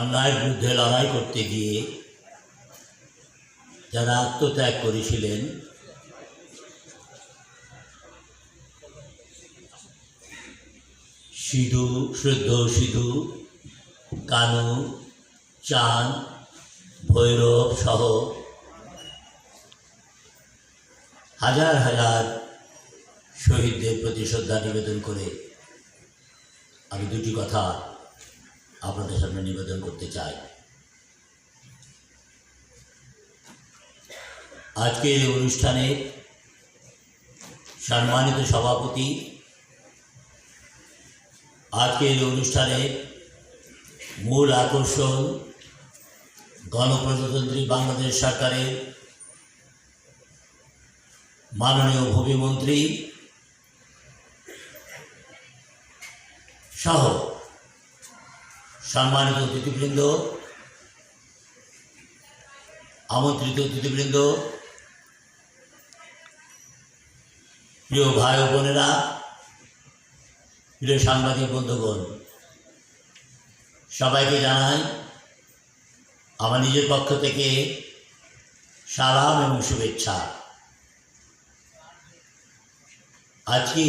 অন্যায়ের বিরুদ্ধে লড়াই করতে গিয়ে যারা আত্মত্যাগ করেছিলেন, সিধু শুদ্ধ সিধু, কানু, চাঁদ, ভৈরব সহ হাজার হাজার শহীদদের প্রতি শ্রদ্ধা নিবেদন করে আমি দুটি কথা আপনাদের সামনে নিবেদন করতে চাই। আজকের এই অনুষ্ঠানে সম্মানিত সভাপতি, আজকের এই অনুষ্ঠানে মূল আকর্ষণ গণপ্রজাতন্ত্রী বাংলাদেশ সরকারের মাননীয় ভূমিমন্ত্রী সহ সম্মানিত অতিথিবৃন্দ, আমন্ত্রিত অতিথিবৃন্দ, প্রিয় ভাই বোনেরা, প্রিয় সাংবাদিক বন্ধুগণ, সবাইকে জানাই আমার নিজের পক্ষ থেকে সালাম এবং শুভেচ্ছা। আজকে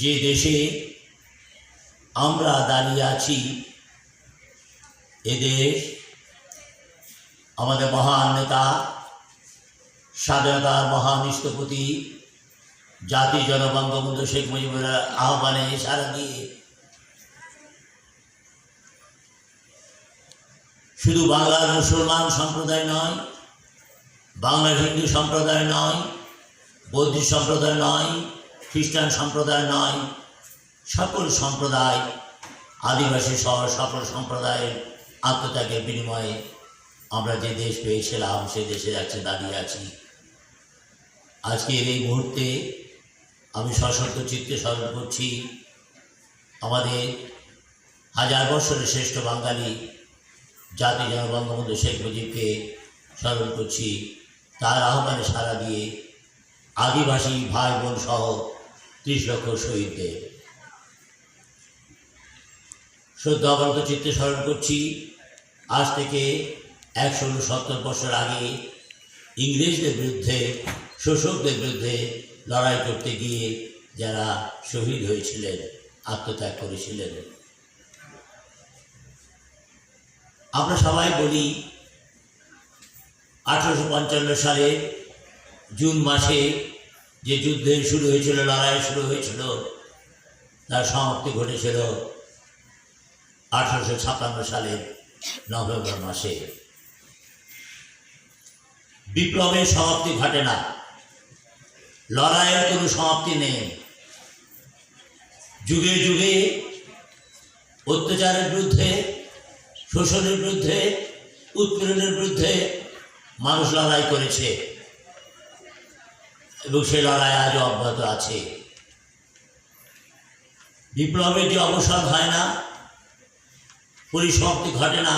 যে দেশে আমরা দাঁড়িয়ে আছি এ দেশ আমাদের মহান নেতা, স্বাধীনতার মহান স্থপতি জাতি জনবঙ্গবন্ধু শেখ মুজিবুর আহ্বানে সারা দিয়ে শুধু বাংলার মুসলমান সম্প্রদায় নয়, বাংলার হিন্দু সম্প্রদায় নয়, বৌদ্ধ সম্প্রদায় নয়, খ্রিস্টান সম্প্রদায় নয় সকল সম্প্রদায়, আদিবাসী সহ সকল সম্প্রদায়ের আত্মত্যাগের বিনিময়ে আমরা যে দেশ পেয়েছিলাম, সেই দেশে যাচ্ছে দাঁড়িয়ে আছি। আজকের এই মুহূর্তে আমি সশস্ত্র চিত্তে স্মরণ করছি, আমাদের হাজার বছরের শ্রেষ্ঠ বাঙালি জাতি জনবঙ্গবন্ধু শেখ মুজিবকে স্মরণ করছি, তার আহ্বানে সাড়া দিয়ে আদিবাসী ভাই বোন সহ ত্রিশ লক্ষ শহীদদের। শ্রদ্ধা অবনত চিত্তে স্মরণ করছি, আজ থেকে একশো উনসত্তর বছর আগে ইংরেজদের বিরুদ্ধে, শোষকদের বিরুদ্ধে লড়াই করতে গিয়ে যারা শহীদ হয়েছিলেন, আত্মত্যাগ করেছিলেন। আমরা সবাই বলি, আঠারোশো পঞ্চান্ন সালে জুন মাসে যে যুদ্ধে শুরু হয়েছিল, লড়াই শুরু হয়েছিল, তার সমাপ্তি ঘটেছিল আঠারোশো ছাপ্পান্ন সালের নভেম্বর মাসে। বিপ্লবের সমাপ্তি ঘটে না। লড়াইয়ের কোনো সমাপ্তি নেই। যুগে যুগে অত্যাচারের বিরুদ্ধে, শোষণের বিরুদ্ধে, উৎপীড়নের বিরুদ্ধে মানুষ লড়াই করেছে। এবং সে লড়াই আজও অব্যাহত আছে। বিপ্লবের যে অবসান হয় না পরিসমাপ্তি ঘটে না।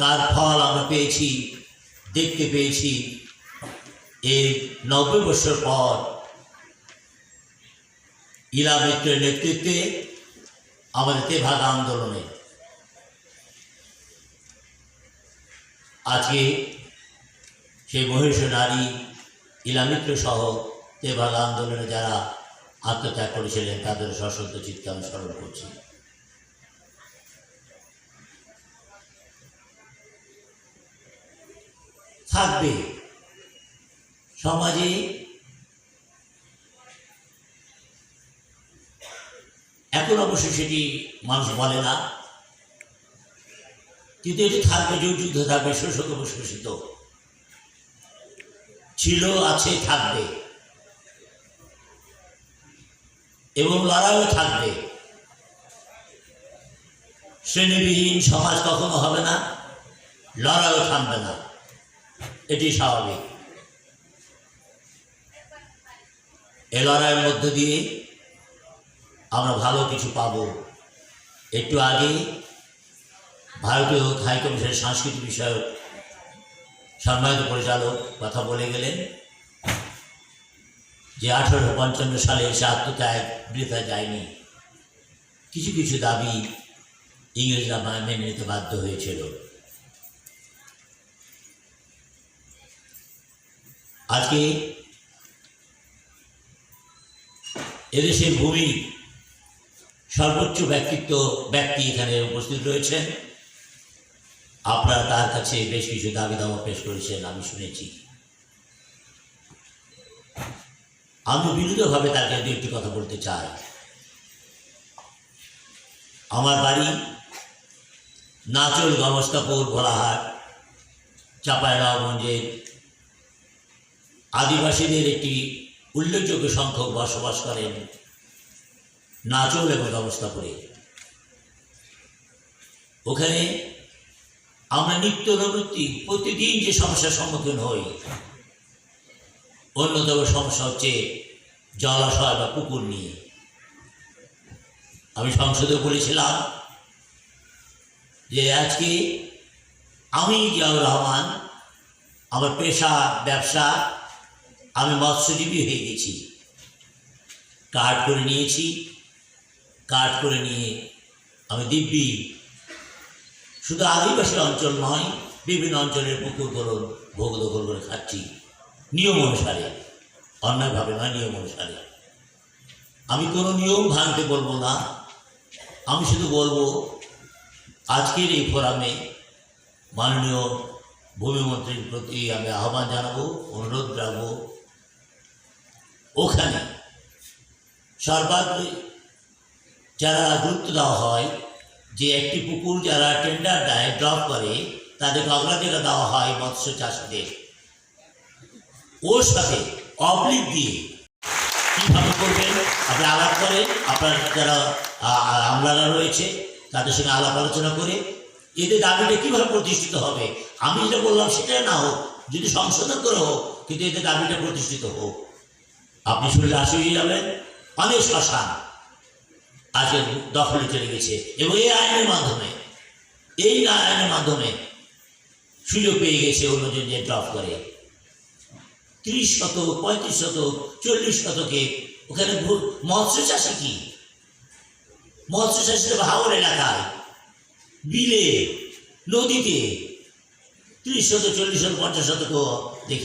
তার ফল আমরা পেয়েছি, দেখতে পেয়েছি। এই নব্বই বছর পর ইলা মিত্রের নেতৃত্বে আমাদের তেভাগ আন্দোলনে। আজকে সেই মহিষ নারী ইলামিত্র সহ তেভাগ আন্দোলনে যারা আত্মত্যাগ করেছিলেন, তাদের সশস্ত্র চিত্তে আমি স্মরণ করছি। থাকবে। সমাজে এখন অবশ্য সেটি মানুষ বলে না। কিন্তু এটি থাকবে, যুগ যুদ্ধ থাকবে শোষক শোষিত ছিল, আছে, থাকবে। এবং লড়াইও থাকবে। শ্রেণীবিহীন সমাজ কখনো হবে না, লড়াইও থামবে না। এটি স্বাভাবিক। এ লড়াইয়ের মধ্য দিয়ে আমরা ভালো কিছু পাব। একটু আগে ভারতীয় হাইকমিশনের সাংস্কৃতিক বিষয়ক সম্মানিত পরিচালক কথা বলে গেলেন যে আঠারোশো পঞ্চান্ন সালে সে আত্মত্যাগ বৃথা যায়নি। কিছু কিছু দাবি ইংরেজরা মেনে নিতে বাধ্য হয়েছিল। আজকে এদেশের ভূমি সর্বোচ্চ ব্যক্তিত্ব ব্যক্তি এখানে উপস্থিত রয়েছেন। আপনারা তার কাছে বেশ কিছু দাবি দাওয়া পেশ করেছেন, আমি শুনেছি। আমি বিরুদ্ধভাবে তাকে দু একটি কথা বলতে চাই। আমার বাড়ি নাচল গমস্তাপুর ভোলাহাট চাঁপাইনবাবগঞ্জের আদিবাসীদের একটি উল্লেখযোগ্য সংখ্যক বসবাস করেন নাচল এবং গমস্তাপুরে ওখানে আমরা নিত্য নৈমিত্তিক প্রতিদিন যে সমস্যার সম্মুখীন হই, অন্যতম সমস্যা হচ্ছে জলাশয় বা পুকুর নিয়ে। আমি সংসদে বলেছিলাম যে আজকে আমি জিয়াউর রহমান, আমার পেশা, ব্যবসা আমি মৎস্যজীবী হয়ে গেছি। কার্ড করে নিয়েছি। কার্ড করে নিয়ে আমি দিব্যি। শুধু আদিবাসী অঞ্চল নয়, বিভিন্ন অঞ্চলের পুকুরগুলো ভোগ দখল করে খাচ্ছি। নিয়ম অনুসারে, অন্যায়ভাবে নয়, নিয়ম অনুসারে। আমি কোনো নিয়ম ভাঙতে বলব না। আমি শুধু বলব, আজকের এই ফোরামে মাননীয় ভূমিমন্ত্রীর প্রতি আমি আহ্বান জানাব, অনুরোধ রাখব ওখানে। সর্বাগ্রে যারা গুরুত্ব দেওয়া হয়, যে একটি পুকুর যারা টেন্ডার দেয় ড্রপ করে, তাদেরকে অগ্রাধিকার দেওয়া হয় মৎস্য চাষিদের। ওর সাথে অবলিক দিয়ে কীভাবে করবেন, আপনি আলাপ করে আপনার যারা আমলারা রয়েছে, তাদের সঙ্গে আলাপ আলোচনা করে এদের দাবিটা কীভাবে প্রতিষ্ঠিত হবে? আমি যেটা বললাম সেটা না হোক, যদি সংশোধন করে হোক, কিন্তু এদের দাবিটা প্রতিষ্ঠিত হোক। আপনি শুনলে আসিয়ে যাবেন অনেক শ্মশান আজকে দখলে চলে গেছে। এবং এই আইনের মাধ্যমে, এই আইনের মাধ্যমে সুযোগ পেয়ে গেছে অন্যজন যে ড্রপ করে। তিরিশ শতক, পঁয়ত্রিশ শতক, চল্লিশ শতকে ওখানে মৎস্য চাষে কি? মৎস্য চাষে হাওর এলাকায়, বিলে, নদীতে, ত্রিশ শত চল্লিশ শত পঞ্চাশ শতক দেখি।